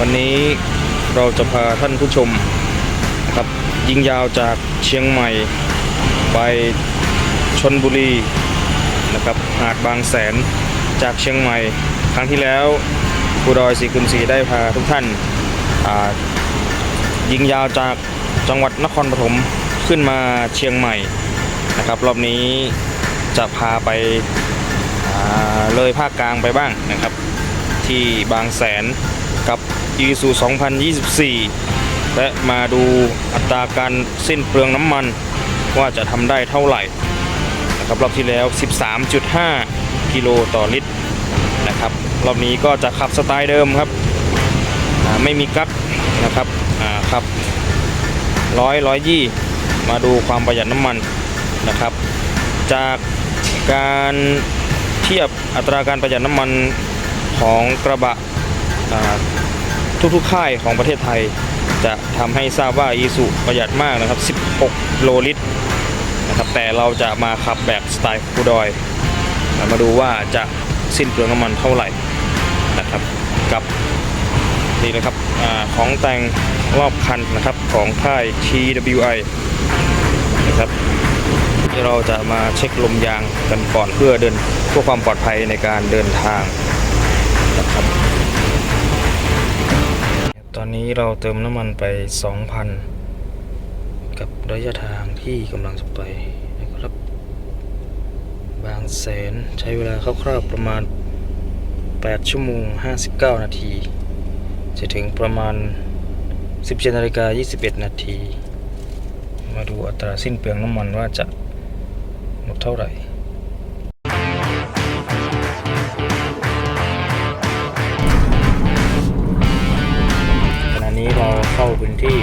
วันนี้เราจะพาท่านผู้ชมนะครับยิงยาวจากเชียงใหม่ ไปชนบุรีนะครับหาดบางแสนจากเชียงใหม่ ครั้งที่แล้วครูดอยสีคุณสีได้พาทุกท่านยิงยาวจากจังหวัดนครปฐมขึ้นมาเชียงใหม่นะครับรอบนี้จะพาไปเลยภาคกลางไปบ้างนะครับ ที่บางแสนกับ e s u 2024 และมาดูอัตราการสิ้นเปลืองน้ำมันว่าจะทำได้เท่าไหร่นะครับรอบที่แล้ว 13.5 กิโลต่อลิตรนะครับรอบนี้ก็จะขับสไตล์เดิมครับไม่มีกั๊กนะครับขับร้อยร้อยยี่มาดูความประหยัดน้ำมันนะครับ จากการเทียบอัตราการประหยัดน้ำมันของกระบะ ทุกๆค่ายของประเทศไทย จะทำให้ทราบว่าอีสุประหยัดมากนะครับ 16 โลลิตรนะครับแต่เราจะมาขับแบบสไตล์คูดอย มาดูว่าจะสิ้นเปลืองน้ำมันเท่าไหร่นะครับกับนี่นะครับอของแต่งรอบคันนะครับของค่าย TWI นะครับที่เราจะมาเช็คลมยางกันก่อนเพื่อเดินเพื่อความปลอดภัยในการเดินทางนะครับ อนนี้เราเติมน้ำมันไป 2,000 กับระยะทางที่กำลังจะไปนะครับ บางแสนใช้เวลาคร่าวๆประมาณ 8 ชั่วโมง 59 นาที จะถึงประมาณ 17นาฬิกา21 นาที มาดูอัตราสิ้นเปลืองน้ำมันว่าจะหมดเท่าไหร่ ที่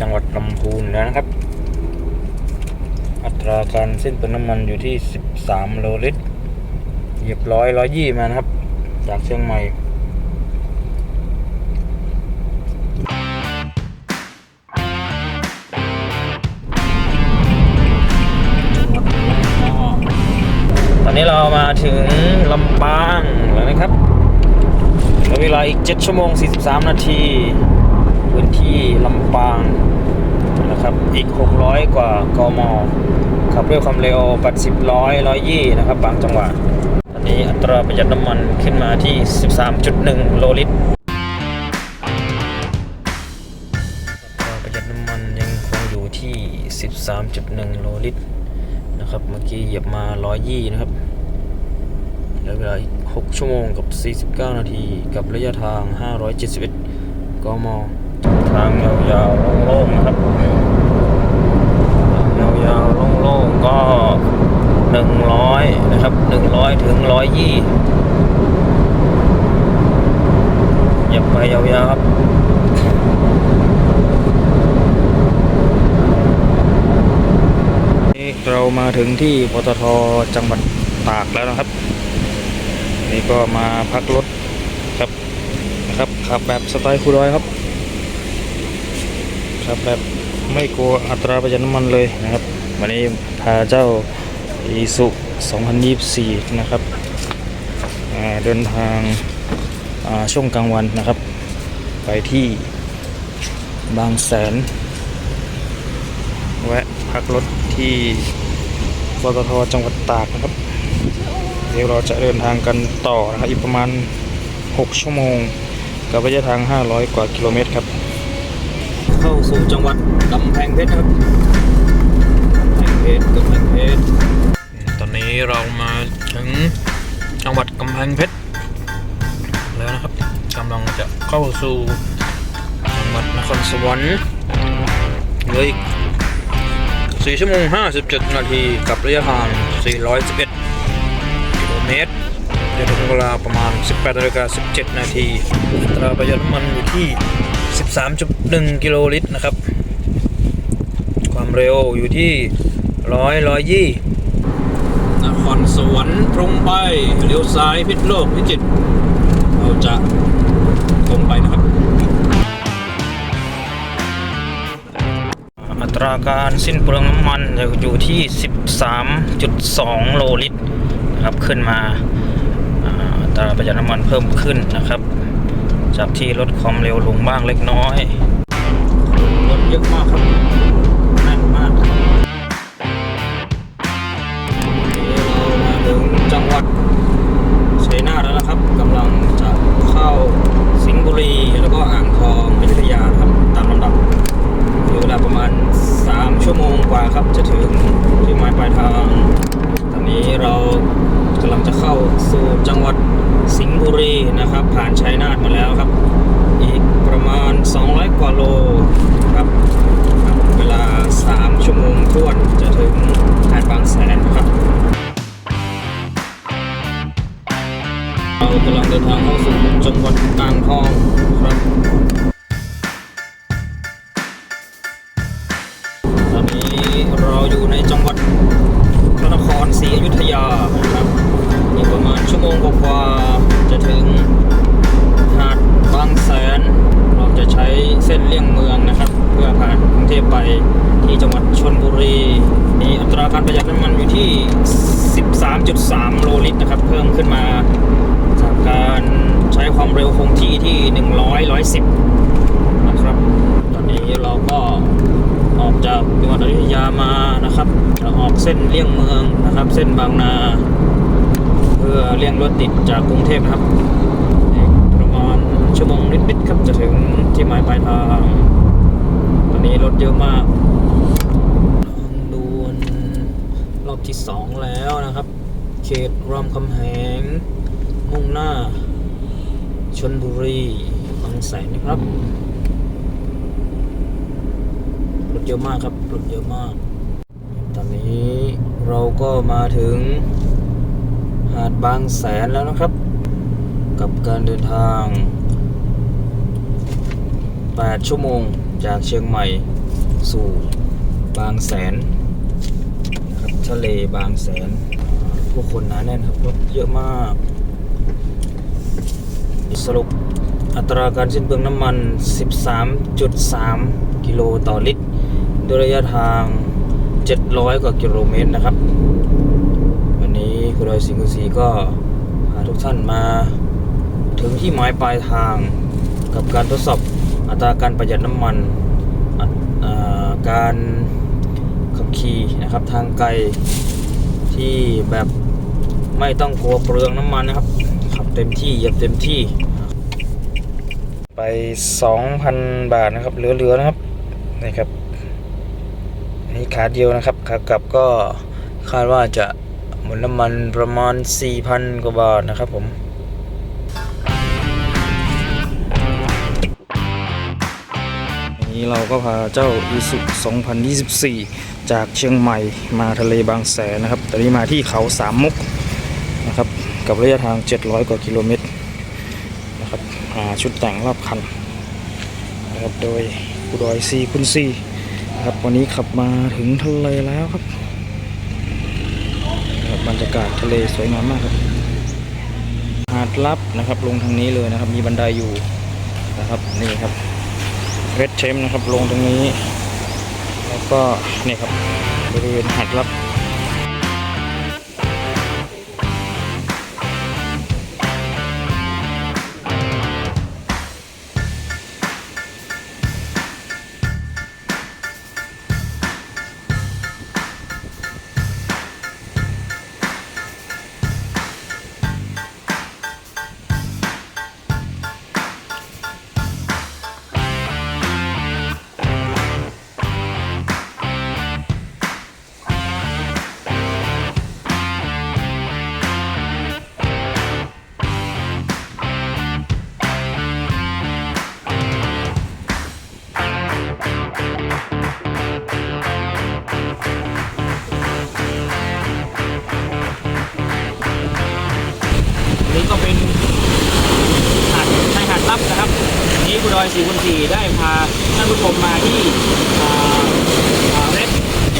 จังหวัดลำพูนแล้วนะครับ อัตราการสิ้นเปลืองน้ำมันอยู่ที่ 13 โลลิตรเหยียบร้อยร้อยยี่มานะครับ จากเชียงใหม่ตอนนี้เรามาถึงลำปางแล้วนะครับเหลือเวลาอีก 7 ชั่วโมง 43 นาที ลำปางนะครับอีก 600 กว่ากมขับด้วยความเร็ว 80 ร้อยร้อยยี่นะครับบางจังหวะตอนนี้อัตราประหยัดน้ำมันขึ้นมาที่ 13.1 โลลิตรอัตราประหยัดน้ำมันยังคงอยู่ที่ 13.1 โลลิตรนะครับเมื่อกี้เหยียบมา120นะครับเหลือเวลาอีก 6 ชั่วโมงกับ 49 นาที กับระยะทาง 571 กม ทางยาวๆโล่งๆนะครับยาวๆโล่งๆก็100นะครับ100ถึง120อย่าไปยาวๆครับนี่เรามาถึงที่ปตทจังหวัดตากแล้วนะครับ นี่ก็มาพักรถครับนะครับขับแบบสไตล์คูดอยครับ ขับแบบไม่กลัวอัตราประหยัดน้ำมันเลยนะครับ วันนี้พาเจ้าอีสุ2024 นะครับเดินทางาช่วงกลางวันนะครับ ไปที่บางแสน แวะพักรถที่ปตทจังหวัดตากนะครับ เดี๋ยวเราจะเดินทางกันต่อนะครับอีกประมาณ 6 ชั่วโมง กับระยะทาง 500 กว่ากิโลเมตรครับ เข้าสู่จังหวัดกำแพงเพชรครับกำแพงเพชรกำแพงเพชรตอนนี้เรามาถึงจังหวัดกำแพงเพชรแล้วนะครับกำลังจะเข้าสู่จังหวัดนครสวรรค์เหลืออีก4ชั่วโมง57 นาทีกับระยะทาง411กิโลเมตร จะถึงเวลาประมาณ 18นาฬิกา17 นาทีอัตราประหยัดน้ำมันอยู่ที่ 13.1 กิโลลิตรนะครับ ความเร็วอยู่ที่100 120นครสวรรค์ตรงไปเลี้ยวซ้ายพิษโลกพิจิตรเราจะตรงไปนะครับ อัตราการสิ้นเปลืองน้ำมันอยู่ที่ 13.2 โลลิตรนะครับขึ้นมา ตราประหยัดน้ำมันเพิ่มขึ้นนะครับ จากที่ลดความเร็วลงบ้างเล็กน้อยรถเยอะมากครับแน่นมากครับนี่เรามาถึงจังหวัดชัยนาทแล้วนะครับกำลังจะเข้าสิงห์บุรีแล้วก็อ่างทองอยุธยาครับตามลำดับเหลือเวลาประมาณ 3 ชั่วโมงกว่าครับจะถึงที่หมายปลายทาง ตอนนี้เรากำลังจะเข้าสู่จังหวัด บุรีนะครับ ผ่านชัยนาทมาแล้วครับ อีกประมาณ 200 กว่าโลครับครับเวลา 3 ชั่วโมงทวนจะถึงหาดบางแสนครับ เรากำลังเดินทางเข้าสู่จังหวัด ไปที่จังหวัดชนบุรีมีอัตราการประหยัดน้ำมันอยู่ที่ 13.3 โลลิตรนะครับ เพิ่มขึ้นมา จากการใช้ความเร็วคงที่ที่ 100 110 นะครับ ตอนนี้เราก็ออกจากจังหวัดอยุธยามานะครับจะออกเส้นเลี่ยงเมืองนะครับ เส้นบางนา เพื่อเลี่ยงรถติดจากกรุงเทพนะครับประมาณชั่วโมงนิดๆครับจะถึงที่หมายปลายทาง นี้รถเยอะมากทางด่วนรอบที่สองแล้วนะครับ เขตรามคำแหง มุ่งหน้า ชนบุรีบางแสนนะครับ รถเยอะมากครับ รถเยอะมาก ตอนนี้เราก็มาถึงหาดบางแสนแล้วนะครับ กับการเดินทาง8ชั่วโมง จากเชียงใหม่สู่บางแสนนะครับทะเลบางแสนผู้คนหนาแน่นครับรถเยอะมาก สรุปอัตราการสิ้นเปลืองน้ำมัน 13.3 กิโลต่อลิตรโดยระยะทาง 700 กว่ากิโลเมตรนะครับ วันนี้คุณดอยสิงห์กุศรีก็พาทุกท่านมา ถึงที่หมายปลายทางกับการทดสอบ อัตราการประหยัดน้ำมันการขับขี่นะครับทางไกลที่แบบไม่ต้องกลัวเปลืองน้ำมันนะครับขับเต็มที่เหยียบเต็มที่ ไป 2,000 บาทนะครับเหลือๆนะครับนี่ครับนนี้ขาเดียวนะครับขากลับก็คาดว่าจะหมดน้ำมันประมาณ 4,000 กว่าบาทนะครับผม นี้เราก็พาเจ้าอีสุ2024 จากเชียงใหม่มาทะเลบางแสนนะครับ ตอนนี้มาที่เขาสามมุกนะครับ กับระยะทาง 700 กว่ากิโลเมตรนะครับหาชุดแต่งรอบคันนะครับ โดยผู้ดอยซีคุณซีนะครับ วันนี้ขับมาถึงทะเลแล้วครับนะครับบรรยากาศทะเลสวยงามมากครับ หาดลับนะครับ ลงทางนี้เลยนะครับ มีบันไดอยู่นะครับ นี่ครับ เวทเชมนะครับลงตรงนี้ แล้วก็นี่ครับบริเวณหัดรับ อยสี่คนสีได้พาท่านผู้ชมมาที่เรส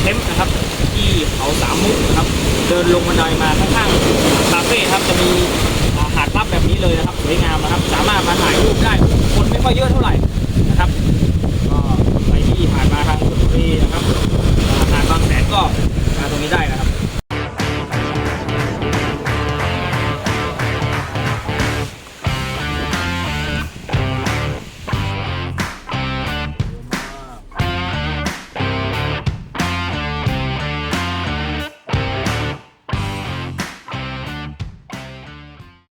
เทมนะครับ ที่เขาสามมุกนะครับ เดินลงบันไดมาข้างๆคาเฟ่ครับจะมีหาดลับแบบนี้เลยนะครับสวยงามนะครับ สามารถมาถ่ายรูปได้คนไม่ค่อยเยอะเท่าไหร่นะครับก็ไปที่ผ่านมาทางชลบุรีนะครับหาดบางแสนก็มาตรงนี้ได้นะครับ